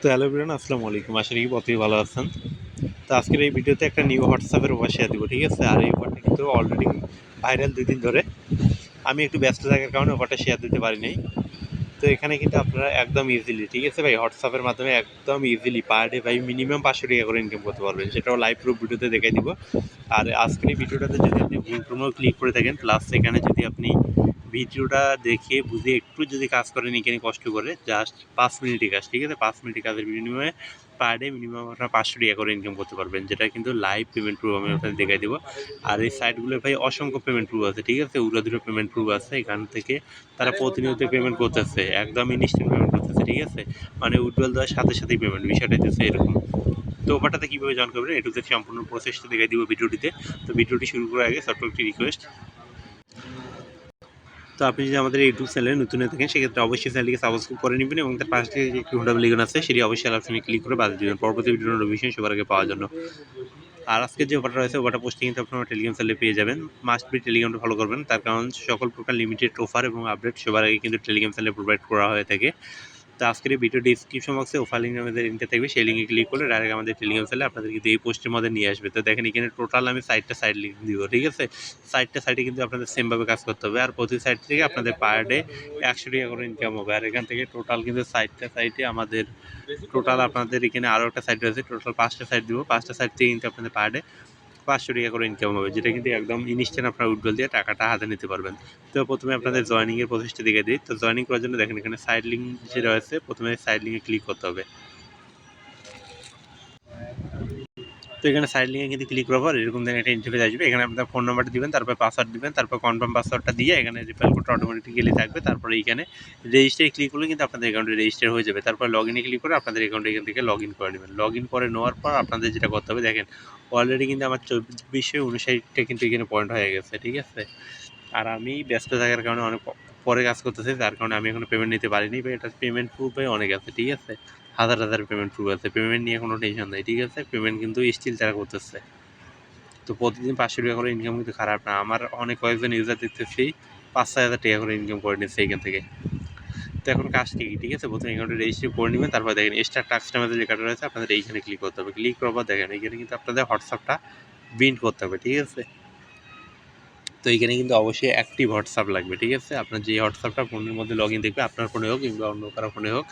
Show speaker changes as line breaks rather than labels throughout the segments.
তো হ্যালো বিরান আসসালামু আলাইকুম। আশা করি প্রত্যেকে ভালো আছেন। তো আজকের এই ভিডিওতে একটা নিউ হোয়াটসঅ্যাপের ওভার শেয়ার দিব, ঠিক আছে? আর এই ওভারটা কিন্তু অলরেডি ভাইরাল দুই দিন ধরে। আমি একটু ব্যস্ত থাকার কারণে ওভারটা শেয়ার দিতে পারি নাই। তো এখানে কিন্তু আপনারা একদম ইজিলি ঠিক আছে ভাই? হোয়াটসঅ্যাপের মাধ্যমে একদম ইজিলি পার ডে ভাই মিনিমাম পাঁচশো টাকা করে ইনকাম করতে পারবেন। সেটাও লাইভ প্রুফ ভিডিওতে দেখাই দিব। আর আজকের এই ভিডিওটাতে যদি আপনি ভুল ক্লিক করে থাকেন প্লাস এখানে যদি আপনি ভিডিওটা দেখে বুঝে একটু যদি কাজ করেন, এখানে কষ্ট করে জাস্ট পাঁচ মিনিটের কাজ, ঠিক আছে? পাঁচ মিনিটের কাজের বিনিময়ে পার ডে মিনিমাম আপনার পাঁচশো টাকা করে ইনকাম করতে পারবেন, যেটা কিন্তু লাইভ পেমেন্ট প্রুফ আমি আপনাদের দেখাই দেবো। আর এই সাইটগুলোর ভাই অসংখ্য পেমেন্ট প্রুফ আছে, ঠিক আছে? উড়াধুরা পেমেন্ট প্রুফ আছে, এখান থেকে তারা প্রতিনিয়ত পেমেন্ট করতেছে, একদম ইনস্ট্যান্ট পেমেন্ট করতেছে, ঠিক আছে? মানে উজ্জ্বল দেওয়ার সাথে সাথেই পেমেন্ট বিষয়টা হচ্ছে এরকম। তো ওপারটাতে কীভাবে জয়েন করবেন এটুতে সম্পূর্ণ প্রসেসটা দেখাই দিব ভিডিওটিতে। তো ভিডিওটি শুরু করার আগে ছোট্ট একটি রিকোয়েস্ট তো আপনি যদি আমাদের ইউটিউব চ্যানেলে নতুন হয়ে থাকেন, সেক্ষেত্রে অবশ্যই চ্যানেলকে সাবস্ক্রাইব করে নেবেন এবং তার পাশে যে একটি ঘণ্টা লিখন আছে, সেটি অবশ্যই অপশনে ক্লিক করে বাদ দেবেন পরবর্তী ভিডিও নোটিফিকেশন সবার আগে পাওয়ার জন্য। আর আজকে যে অফারটা রয়েছে ওটা পোস্টিং কিন্তু আপনারা টেলিগ্রাম চ্যানেলে পেয়ে যাবেন। মাস্ট বি টেলিগ্রামটা ফলো করবেন। তার কারণ সকল প্রকার লিমিটেড অফার এবং আপডেট সবার আগে কিন্তু টেলিগ্রাম চ্যানেলে প্রোভাইড করা হয়ে থাকে। তো আজকের ভিডিও ডিসক্রিপশন বক্সে ওফার লিঙ্ক আমাদের লিঙ্কটা থাকবে। সেই লিঙ্কে ক্লিক করলে ডাইরেক্ট আমাদের টেলিগ্রাম চ্যানেলে আপনাদের কিন্তু এই পোস্টের মধ্যে নিয়ে আসবে। তো দেখেন, এখানে টোটাল আমি সাইডটা সাইড লিঙ্ক দিব, ঠিক আছে? সাইডটা সাইডে কিন্তু আপনাদের সেমভাবে কাজ করতে হবে। আর প্রতি সাইড থেকে আপনাদের পার ডে একশো টাকা করে ইনকাম হবে। আর এখান থেকে টোটাল কিন্তু সাইডটা সাইডে আমাদের টোটাল আপনাদের এখানে আরও একটা সাইড রয়েছে। টোটাল পাঁচটা সাইড দিব। পাঁচটা সাইড থেকে কিন্তু আপনাদের পার ডে পাঁচশো টাকা করে ইনকাম হবে যেটা কিন্তু একদম ইনস্ট্যান্ট আপনার উইড্রল দিয়ে টাকাটা হাতে নিতে পারবেন। তো প্রথমে আপনাদের জয়নিংয়ের প্রসেসটা দিকে দিই। তো জয়নিং করার জন্য দেখেন এখানে সাইড লিঙ্ক যে রয়েছে প্রথমে সাইড লিঙ্কে ক্লিক করতে হবে। এখানে সাইড লিঙ্কে কিন্তু ক্লিক পর এরকম দেখেন একটা ইন্টারফেস আসবে। এখানে আপনার ফোন নাম্বারটা দিবেন, তারপর পাসওয়ার্ড দিবেন, তারপর কনফার্ম পাসওয়ার্ডটা দিয়ে এখানে রিফাইল কোডটা অটোমেটিক্যালি থাকবে। তারপরে এখানে রেজিস্টারে ক্লিক করলে কিন্তু আপনাদের অ্যাকাউন্টে রেজিস্টার হয়ে যাবে। তারপর লগ ইনে ক্লিক করে আপনাদের অ্যাকাউন্টে এখান থেকে লগ ইন করে নেবেন। লগ ইন করে নেওয়ার পর আপনাদের যেটা করতে হবে, দেখেন অলরেডি কিন্তু আমার চব্বিশে উনষাটটা কিন্তু এখানে পয়েন্ট হয়ে গেছে, ঠিক আছে? আর আমি ব্যস্ত থাকার কারণে অনেক পরে কাজ করতেছি যার কারণে আমি এখনও পেমেন্ট নিতে পারিনি এটা পেমেন্ট প্রুফে অনেক আছে, ঠিক আছে? হাজার হাজার পেমেন্ট প্রুফ আছে। পেমেন্ট নিয়ে কোনো টেনশন নেই, ঠিক আছে? পেমেন্ট কিন্তু স্টিল তারা করতেছে। তো প্রতিদিন পাঁচশো টাকা করে ইনকাম কিন্তু খারাপ না। আমার অনেক কয়েকজন ইউজার দেখতেছি, পাঁচ ছয় হাজার টাকা করে ইনকাম করে নিচ্ছে এখান থেকে। তো এখন কাজটি কি, ঠিক আছে? প্রথমে অ্যাকাউন্টে রেজিস্ট্রি করে নেবেন, তারপর দেখেন এক্সট্রা টাক্স নামে যে লেখাটা রয়েছে, আপনাদের এইখানে ক্লিক করতে হবে। ক্লিক করার পর দেখেন, এখানে কিন্তু আপনাদের হোয়াটসঅ্যাপটা প্রিন্ট করতে হবে, ঠিক আছে? তো এখানে কিন্তু অবশ্যই অ্যাক্টিভ হোয়াটসঅ্যাপ লাগবে, ঠিক আছে? আপনার যে হোয়াটসঅ্যাপটা ফোনের মধ্যে লগ ইন দেখবে, আপনার ফোনে হোক কিংবা অন্য কারও ফোনে হোক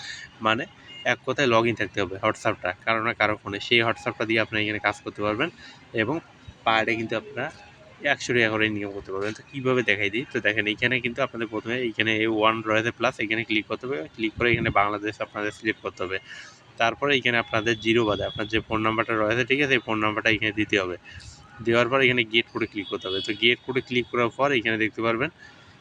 মানে এক কথায় লগ ইন থাকতে হবে হোয়াটসঅ্যাপটা কারও না কারও ফোনে। সেই হোয়াটসঅ্যাপটা দিয়ে আপনি এখানে কাজ করতে পারবেন এবং পার কিন্তু আপনারা একশো টাকা করে ইনকাম করতে পারবেন। তো কীভাবে দেখাই দিই? তো দেখেন, এইখানে কিন্তু আপনাদের প্রথমে এইখানে এ ওয়ান রয়েছে প্লাস এখানে ক্লিক করতে হবে। ক্লিক করে এখানে বাংলাদেশ আপনাদের সিলেক্ট করতে হবে। তারপরে এখানে আপনাদের জিরো বাদে আপনার যে ফোন নাম্বারটা রয়েছে, ঠিক আছে? এই ফোন নাম্বারটা এখানে দিতে হবে। দেওয়ার পর এখানে গেট কোডে ক্লিক করতে হবে। তো গেট কোডে ক্লিক করার পর এখানে দেখতে পারবেন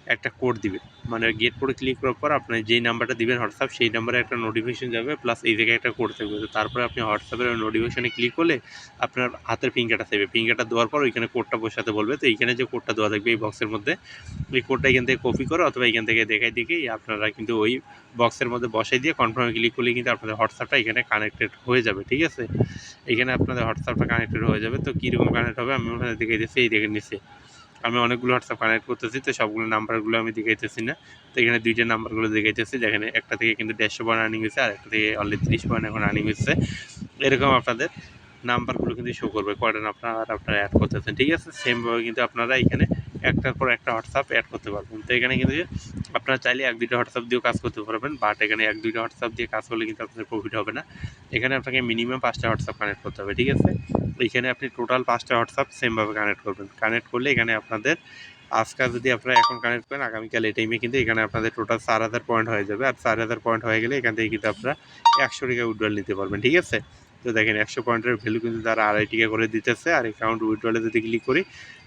একটা কোড দিবে। মানে গেট কোডে ক্লিক করার পর আপনি যেই নাম্বারটা দিবেন হোয়াটসঅ্যাপ সেই নাম্বারে একটা নোটিফিকেশন যাবে প্লাস এই জায়গায় একটা কোড থাকবে। তো তারপরে আপনি হোয়াটসঅ্যাপের নোটিফিকেশনে ক্লিক করলে আপনার হাতের ফিঙ্গারটা থাকবে। ফিঙ্গারটা দেওয়ার পর ওইখানে কোডটা বসাতে বলবে। তো এইখানে যে কোডটা দেওয়া থাকবে এই বক্সের মধ্যে, ওই কোডটা এখান থেকে কপি করে অথবা এখান থেকে দেখাই দেখেই আপনারা কিন্তু ওই বক্সের মধ্যে বসাই দিয়ে কনফার্মে ক্লিক করলে কিন্তু আপনাদের হোয়াটসঅ্যাপটা এখানে কানেক্টেড হয়ে যাবে, ঠিক আছে? এখানে আপনাদের হোয়াটসঅ্যাপটা কানেক্টেড হয়ে যাবে। তো কীরকম কানেক্ট হবে? আমি ওখানে দেখে দিচ্ছি, এই দেখে নিচ্ছি। আমি অনেকগুলো হোয়াটসঅ্যাপ কানেক্ট করতেছি, তো সবগুলো নাম্বারগুলো আমি দেখাইতেছি না। তো এখানে দুইটা নাম্বারগুলো দেখাইতেছি, যেখানে একটা থেকে কিন্তু দেড়শো পয়েন্ট আর্নিং হয়েছে, আর একটা থেকে অলরেডি তিরিশ পয়েন্ট এখন আর্নিং হচ্ছে এরকম আপনাদের নাম্বারগুলো কিন্তু শো করবে, কয়টা আপনারা আপনারা অ্যাড করতেছেন, ঠিক আছে? সেমভাবে কিন্তু আপনারা এখানে একটার পর একটা হোয়াটসঅ্যাপ অ্যাড করতে পারবেন। তো এখানে কিন্তু আপনারা চাইলে এক দুইটা হোয়াটসঅ্যাপ দিয়েও কাজ করতে পারবেন বাট এখানে এক দুইটা হোয়াটসঅ্যাপ দিয়ে কাজ করলে কিন্তু আপনাদের প্রফিট হবে না। এখানে আপনাকে মিনিমাম পাঁচটা হোয়াটসঅ্যাপ কানেক্ট করতে হবে, ঠিক আছে? এখানে আপনি টোটাল পাঁচটা হোয়াটসঅ্যাপ সেমভাবে কানেক্ট করবেন। কানেক্ট করলে এখানে আপনাদের আজকাল যদি আপনারা এখন কানেক্ট করেন, আগামীকাল এই টাইমে কিন্তু এখানে আপনাদের টোটাল চার হাজার পয়েন্ট হয়ে যাবে। আর চার হাজার পয়েন্ট হয়ে গেলে এখান থেকে কিন্তু আপনারা একশো টাকা উইড্রল নিতে পারবেন, ঠিক আছে? তো দেখেন, একশো পয়েন্টের ভ্যালু কিন্তু তারা আড়াই টাকা করে দিতেছে। আর অ্যাকাউন্ট উইড্রলে যদি ক্লিক করি,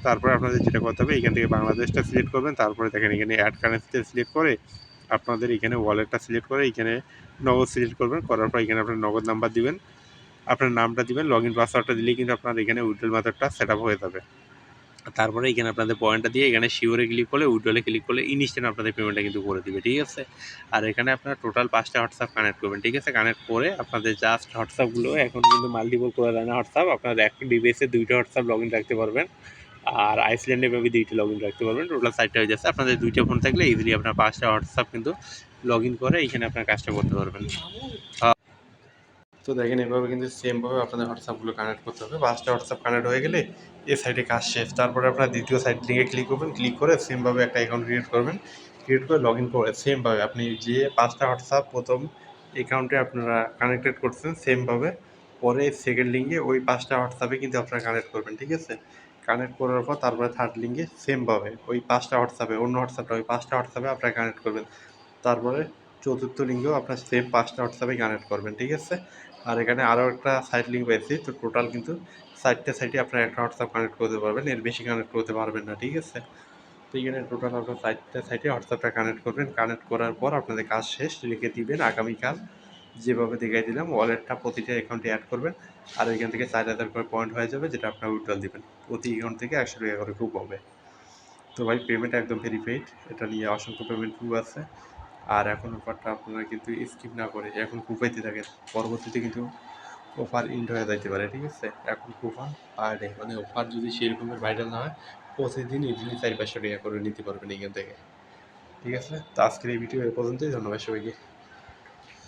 তারপরে আপনাদের যেটা করতে হবে, এখান থেকে বাংলাদেশটা সিলেক্ট করবেন। তারপরে দেখেন, এখানে অ্যাড কারেন্সিটা সিলেক্ট করে আপনাদের এখানে ওয়ালেটটা সিলেক্ট করে এখানে নগদ সিলেক্ট করবেন। করার পর এখানে আপনার নগদ নাম্বার দিবেন। আপনার নামটা দিবেন লগ ইন পাসওয়ার্ডটা দিলেই কিন্তু আপনার এখানে উইড্রল মেথডটা সেট আপ হয়ে যাবে। তারপরে এখানে আপনাদের পয়েন্টটা দিয়ে এখানে শিওরে ক্লিক করলে উইড্রলে ক্লিক করলে ইনস্ট্যান্ট আপনাদের পেমেন্টটা কিন্তু করে দিবে, ঠিক আছে? আর এখানে আপনারা টোটাল পাঁচটা হোয়াটসঅ্যাপ কানেক্ট করবেন, ঠিক আছে? কানেক্ট করে আপনাদের জাস্ট হোয়াটসঅ্যাপগুলো এখন কিন্তু মাল্টিপল করা যায় না হোয়াটসঅ্যাপ আপনার একটা ডিভাইসে দুইটা হোয়াটসঅ্যাপ লগ ইন রাখতে পারবেন। আর আইসল্যান্ডে ভাবে দুইটা লগ ইন রাখতে পারবেন টোটাল সাইটটা হয়ে যাচ্ছে। আপনাদের দুইটা ফোন থাকলে ইজিলি আপনার পাঁচটা হোয়াটসঅ্যাপ কিন্তু লগ ইন করে এখানে আপনার কাজটা করতে পারবেন। তো দেখেন, এভাবে কিন্তু সেমভাবে আপনাদের হোয়াটসঅ্যাপগুলো কানেক্ট করতে হবে। পাঁচটা হোয়াটসঅ্যাপ কানেক্ট হয়ে গেলে এ সাইডে কাজ শেষ। তারপরে আপনার দ্বিতীয় সাইড লিঙ্কে ক্লিক করবেন। ক্লিক করে সেমভাবে একটা অ্যাকাউন্ট ক্রিয়েট করবেন। ক্রিয়েট করে লগ ইন করে সেমভাবে আপনি যে পাঁচটা হোয়াটসঅ্যাপ প্রথম অ্যাকাউন্টে আপনারা কানেক্টেড করছেন সেমভাবে পরে সেকেন্ড লিঙ্কে ওই পাঁচটা হোয়াটসঅ্যাপে কিন্তু আপনারা কানেক্ট করবেন, ঠিক আছে? কানেক্ট করার পর তারপরে থার্ড লিঙ্কে সেমভাবে ওই পাঁচটা হোয়াটসঅ্যাপে অন্য হোয়াটসঅ্যাপটা ওই পাঁচটা হোয়াটসঅ্যাপে আপনারা কানেক্ট করবেন। তারপরে চতুর্থ লিঙ্কেও আপনার সেম পাঁচটা হোয়াটসঅ্যাপে কানেক্ট করবেন, ঠিক আছে? আর এখানে আরও একটা সাইড লিঙ্ক পেয়েছি, তো টোটাল কিন্তু সাইডটা সাইডে আপনার একটা হোয়াটসঅ্যাপ কানেক্ট করতে পারবেন, এর বেশি কানেক্ট করতে পারবেন না, ঠিক আছে? তো এখানে টোটাল আপনার সাইডটা সাইডে হোয়াটসঅ্যাপটা কানেক্ট করবেন কানেক্ট করার পর আপনাদের কাজ শেষ রেখে দিবেন আগামীকাল। যেভাবে দেখাই দিলাম ওয়ালেটটা প্রতিটা অ্যাকাউন্টে অ্যাড করবেন, আর এখান থেকে চার হাজার করে পয়েন্ট হয়ে যাবে, যেটা আপনার উইথড্রল দিবেন। প্রতি অ্যাকাউন্ট থেকে একশো টাকা করে খুব হবে। তো ভাই পেমেন্ট একদম ভেরিফাইড এটা নিয়ে অসংখ্য পেমেন্ট প্রুফ আছে। আর এখন অফারটা আপনারা কিন্তু স্কিপ না করে এখন কুপাইতে থাকেন। পরবর্তীতে কিন্তু অফার ইন্ড হয়ে যাইতে পারে, ঠিক আছে? এখন কুপন পার ডে মানে অফার যদি সেরকমের ভাইরাল না হয়, প্রতিদিন ইজিলি চারি পাঁচশো টাকা করে নিতে পারবেন এখান থেকে। ঠিক আছে? তো আজকের এই ভিডিও এ পর্যন্তই, ধন্যবাদ সবাইকে।